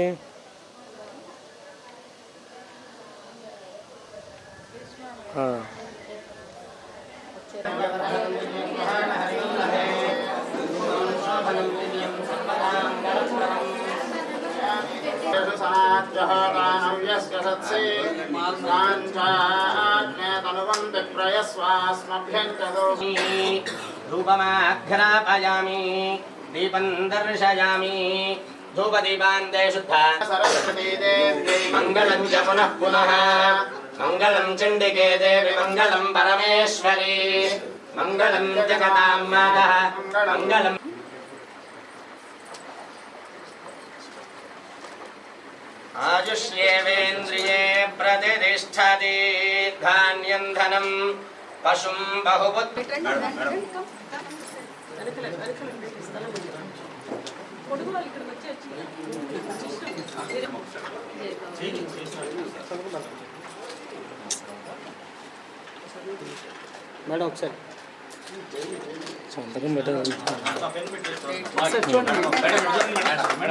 सकते हैं। हाँ। धूपमाघ्रापयामि दीपं दर्शयामि। ధూపదీపాందే శుద్ధ మంగళం చ పునః పునః మంగళం చండికే దేవి మంగళం పరమేశ్వరి మంగళం జగదాం మాతః మంగళం ఆయుష్యేవేంద్రియే ప్రతిష్టది ధాన్యం ధనం పశుం బహుబుద్ధి కొడుకు వాళ్ళు ఇక్కడికి వచ్చి మేడం ఒకసారి సంతకం పెట్టాలి రమణ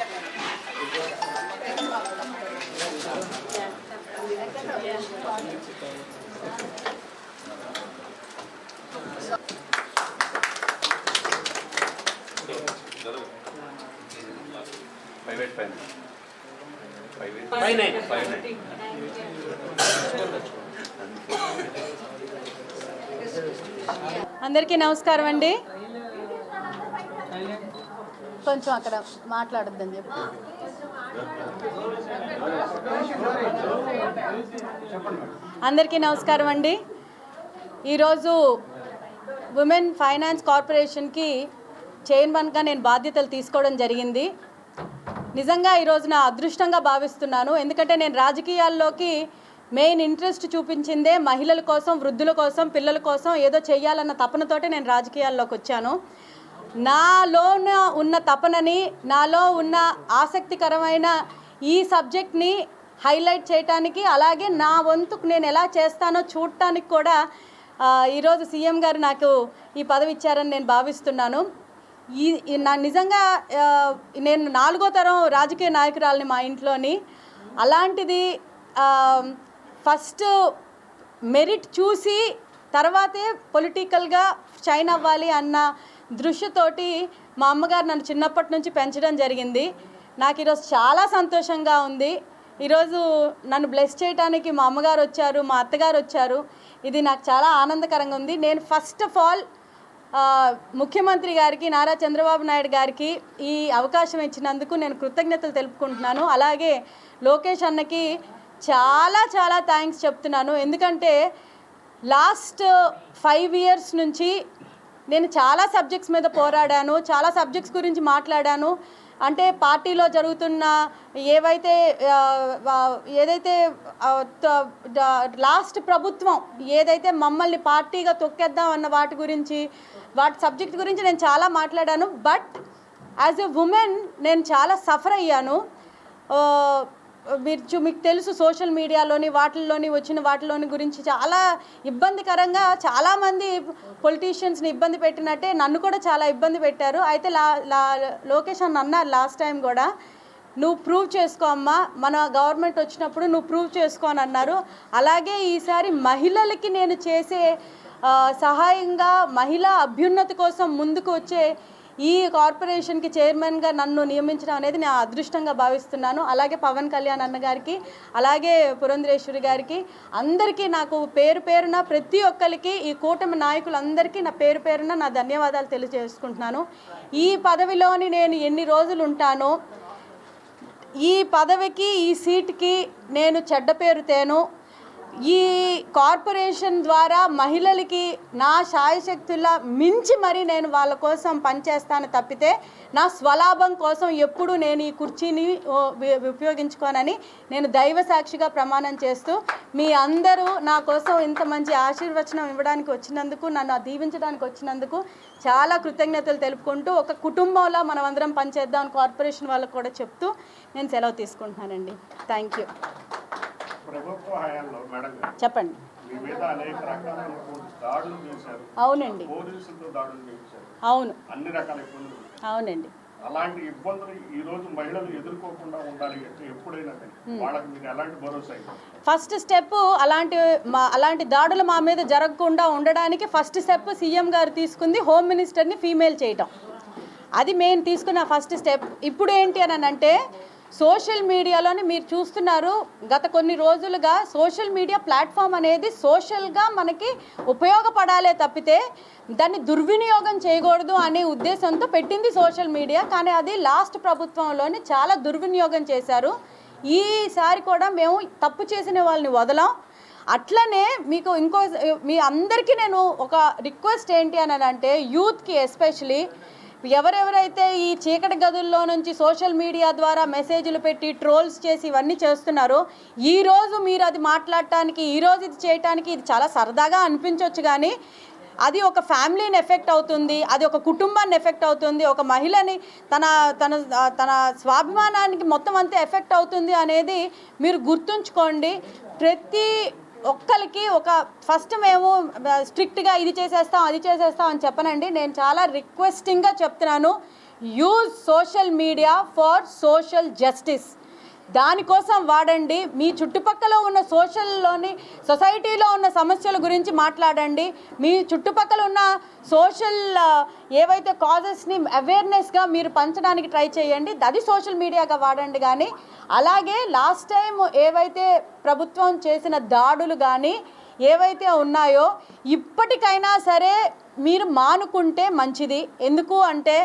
అందరికీ నమస్కారం అండి. కొంచెం అక్కడ మాట్లాడొద్దని చెప్పి. అందరికీ నమస్కారం అండి. ఈరోజు ఉమెన్ ఫైనాన్స్ కార్పొరేషన్కి చైర్మన్గా నేను బాధ్యతలు తీసుకోవడం జరిగింది. నిజంగా ఈరోజు నా అదృష్టంగా భావిస్తున్నాను. ఎందుకంటే నేను రాజకీయాల్లోకి మెయిన్ ఇంట్రెస్ట్ చూపించిందే మహిళల కోసం వృద్ధుల కోసం పిల్లల కోసం ఏదో చేయాలన్న తపనతోటే నేను రాజకీయాల్లోకి వచ్చాను. నాలోన ఉన్న తపనని నాలో ఉన్న ఆసక్తికరమైన ఈ సబ్జెక్ట్ని హైలైట్ చేయటానికి అలాగే నా వంతుకు నేను ఎలా చేస్తానో చూడటానికి కూడా ఈరోజు సీఎం గారు నాకు ఈ పదవి ఇచ్చారని నేను భావిస్తున్నాను. ఈ నా నిజంగా నేను నాలుగో తరం రాజకీయ నాయకురాలని మా ఇంట్లోని అలాంటిది ఫస్ట్ మెరిట్ చూసి తర్వాతే పొలిటికల్గా షైన్ అవ్వాలి అన్న దృష్టితోటి మా అమ్మగారు నన్ను చిన్నప్పటి నుంచి పెంచడం జరిగింది. నాకు ఈరోజు చాలా సంతోషంగా ఉంది. ఈరోజు నన్ను బ్లెస్ చేయడానికి మా అమ్మగారు వచ్చారు మా అత్తగారు వచ్చారు. ఇది నాకు చాలా ఆనందకరంగా ఉంది. నేను ఫస్ట్ ఆఫ్ ఆల్ ముఖ్యమంత్రి గారికి నారా చంద్రబాబు నాయుడు గారికి ఈ అవకాశం ఇచ్చినందుకు నేను కృతజ్ఞతలు తెలుపుకుంటున్నాను. అలాగే లోకేష్ అన్నకి చాలా చాలా థ్యాంక్స్ చెప్తున్నాను. ఎందుకంటే లాస్ట్ ఫైవ్ ఇయర్స్ నుంచి నేను చాలా సబ్జెక్ట్స్ మీద పోరాడాను చాలా సబ్జెక్ట్స్ గురించి మాట్లాడాను. అంటే పార్టీలో జరుగుతున్న ఏవైతే ఏదైతే లాస్ట్ ప్రభుత్వం ఏదైతే మమ్మల్ని పార్టీగా తొక్కేద్దాం అన్న వాటి గురించి వాటి సబ్జెక్ట్ గురించి నేను చాలా మాట్లాడాను. బట్ యాజ్ ఎ ఉమెన్ నేను చాలా సఫర్ అయ్యాను. మీరు మీకు తెలుసు సోషల్ మీడియాలోని వాటిల్లోని వచ్చిన వాటిలోని గురించి చాలా ఇబ్బందికరంగా చాలామంది పొలిటీషియన్స్ని ఇబ్బంది పెట్టినట్టే నన్ను కూడా చాలా ఇబ్బంది పెట్టారు. అయితే లా లా లోకేష్ అన్న అన్నారు లాస్ట్ టైం కూడా నువ్వు ప్రూవ్ చేసుకో అమ్మా మన గవర్నమెంట్ వచ్చినప్పుడు నువ్వు ప్రూవ్ చేసుకో అని అన్నారు. అలాగే ఈసారి మహిళలకి నేను చేసే సహాయంగా మహిళా అభ్యున్నతి కోసం ముందుకు వచ్చే ఈ కార్పొరేషన్కి చైర్మన్గా నన్ను నియమించడం అనేది నేను అదృష్టంగా భావిస్తున్నాను. అలాగే పవన్ కళ్యాణ్ అన్న గారికి అలాగే పురంధరేశ్వరి గారికి అందరికీ నాకు పేరు పేరున ప్రతి ఒక్కరికి ఈ కూటమి నాయకులందరికీ నా పేరు పేరున నా ధన్యవాదాలు తెలియజేసుకుంటున్నాను. ఈ పదవిలోని నేను ఎన్ని రోజులు ఉంటానో ఈ పదవికి ఈ సీట్కి నేను చెడ్డ పేరు తేను. ఈ కార్పొరేషన్ ద్వారా మహిళలకి నా శాయశక్తుల మించి మరి నేను వాళ్ళ కోసం పనిచేస్తాను తప్పితే నా స్వలాభం కోసం ఎప్పుడు నేను ఈ కుర్చీని ఉపయోగించుకోనని నేను దైవ సాక్షిగా ప్రమాణం చేస్తూ మీ అందరూ నా కోసం ఇంత మంచి ఆశీర్వచనం ఇవ్వడానికి వచ్చినందుకు నన్ను దీవించడానికి వచ్చినందుకు చాలా కృతజ్ఞతలు తెలుపుకుంటూ ఒక కుటుంబంలో మనం అందరం పనిచేద్దాం కార్పొరేషన్ వాళ్ళకు కూడా చెప్తూ నేను సెలవు తీసుకుంటున్నానండి. Thank you. ప్రభుత్వ హయాంలో మేడం చెప్పండి. మీ మీద అనేక రకాలైనటువంటి దాడులు చేశారు. అవునండి. పోలీసులతో దాడులు చేశారు. అవును. అన్ని రకాల ఇబ్బందులు. అవునండి. అలాంటి ఇబ్బందులు ఈ రోజు మహిళలు ఎదుర్కోకుండా ఉండాలి అంటే ఎప్పుడైనా వాళ్ళకి మీరు ఎలాంటి భరోసా ఫస్ట్ స్టెప్ అలాంటి మా అలాంటి దాడులు మా మీద జరగకుండా ఉండడానికి ఫస్ట్ స్టెప్ సీఎం గారు తీసుకుంది హోమ్ మినిస్టర్ని ఫీమేల్ చేయటం. అది మెయిన్ తీసుకున్న ఫస్ట్ స్టెప్. ఇప్పుడు ఏంటి అని అంటే సోషల్ మీడియాలోని మీరు చూస్తున్నారు. గత కొన్ని రోజులుగా సోషల్ మీడియా ప్లాట్ఫామ్ అనేది సోషల్గా మనకి ఉపయోగపడాలే తప్పితే దాన్ని దుర్వినియోగం చేయకూడదు అనే ఉద్దేశంతో పెట్టింది సోషల్ మీడియా. కానీ అది లాస్ట్ ప్రభుత్వంలోని చాలా దుర్వినియోగం చేశారు. ఈసారి కూడా మేము తప్పు చేసిన వాళ్ళని వదలం. అట్లనే మీకు ఇంకో మీ అందరికీ నేను ఒక రిక్వెస్ట్ ఏంటి అని అంటే యూత్కి ఎస్పెషలీ ఎవరెవరైతే ఈ చీకటి గదుల్లో నుంచి సోషల్ మీడియా ద్వారా మెసేజ్లు పెట్టి ట్రోల్స్ చేసి ఇవన్నీ చేస్తున్నారో ఈ రోజు మీరు అది మాట్లాడటానికి ఈ రోజు ఇది చేయటానికి ఇది చాలా సరదాగా అనిపించవచ్చు కానీ అది ఒక ఫ్యామిలీని ఎఫెక్ట్ అవుతుంది అది ఒక కుటుంబాన్ని ఎఫెక్ట్ అవుతుంది ఒక మహిళని తన తన తన స్వాభిమానానికి మొత్తం అంతా ఎఫెక్ట్ అవుతుంది అనేది మీరు గుర్తుంచుకోండి. ప్రతి ఒక్కరికి ఒక ఫస్ట్ మేము స్ట్రిక్ట్గా ఇది చేసేస్తాం అది చేసేస్తాం అని చెప్పనండి. నేను చాలా రిక్వెస్టింగ్గా చెప్తున్నాను. Use social media for social justice దానికోసం వాడండి. మీ చుట్టుపక్కల ఉన్న సోషల్లోని సొసైటీలో ఉన్న సమస్యల గురించి మాట్లాడండి. మీ చుట్టుపక్కల ఉన్న సోషల్ ఏవైతే కాజెస్ని అవేర్నెస్గా మీరు పంచడానికి ట్రై చేయండి. అది సోషల్ మీడియాగా వాడండి కానీ అలాగే లాస్ట్ టైం ఏవైతే ప్రభుత్వం చేసిన దాడులు కానీ ఏవైతే ఉన్నాయో ఇప్పటికైనా సరే మీరు మానుకుంటే మంచిది. ఎందుకు అంటే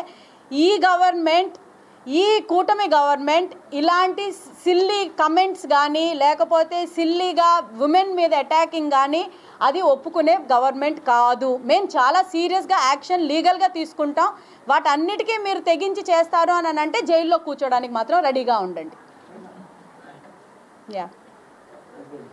ఈ గవర్నమెంట్ ఈ కూటమి గవర్నమెంట్ ఇలాంటి సిల్లీ కమెంట్స్ కానీ లేకపోతే సిల్లీగా ఉమెన్ మీద అటాకింగ్ కానీ అది ఒప్పుకునే గవర్నమెంట్ కాదు. మేము చాలా సీరియస్గా యాక్షన్ లీగల్గా తీసుకుంటాం. వాటన్నిటికీ మీరు తెగించి చేస్తారు అని అంటే జైల్లో కూర్చోడానికి మాత్రం రెడీగా ఉండండి. యా.